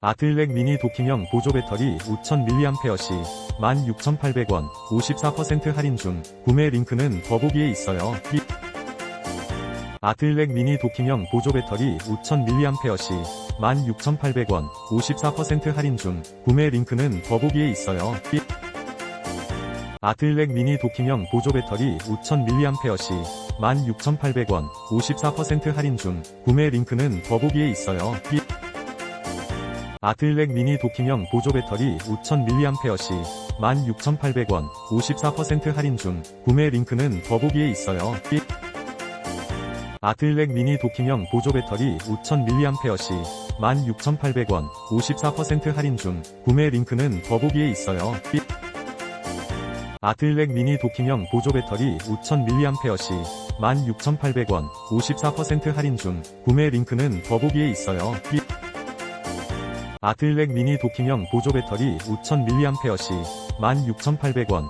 아틀렉 미니 도킹형 보조 배터리 5000mAh 16,800원 54% 할인 중 구매 링크는 더보기에 있어요. 삐- 아틀렉 미니 도킹형 보조 배터리 5000mAh 16,800원 54% 할인 중 구매 링크는 더보기에 있어요. 삐- 아틀렉 미니 도킹형 보조 배터리 5000mAh 16,800원 54% 할인 중 구매 링크는 더보기에 있어요. 삐- 아틀렉 미니 도킹형 보조 배터리 5000mAh 16,800원 54% 할인 중 구매 링크는 더보기에 있어요. 삐- 아틀렉 미니 도킹형 보조 배터리 5000mAh 16,800원 54% 할인 중 구매 링크는 더보기에 있어요. 삐- 아틀렉 미니 도킹형 보조 배터리 5000mAh 16,800원 54% 할인 중 구매 링크는 더보기에 있어요. 삐- 아틀렉 미니 도킹형 보조 배터리 5000mAh 16,800원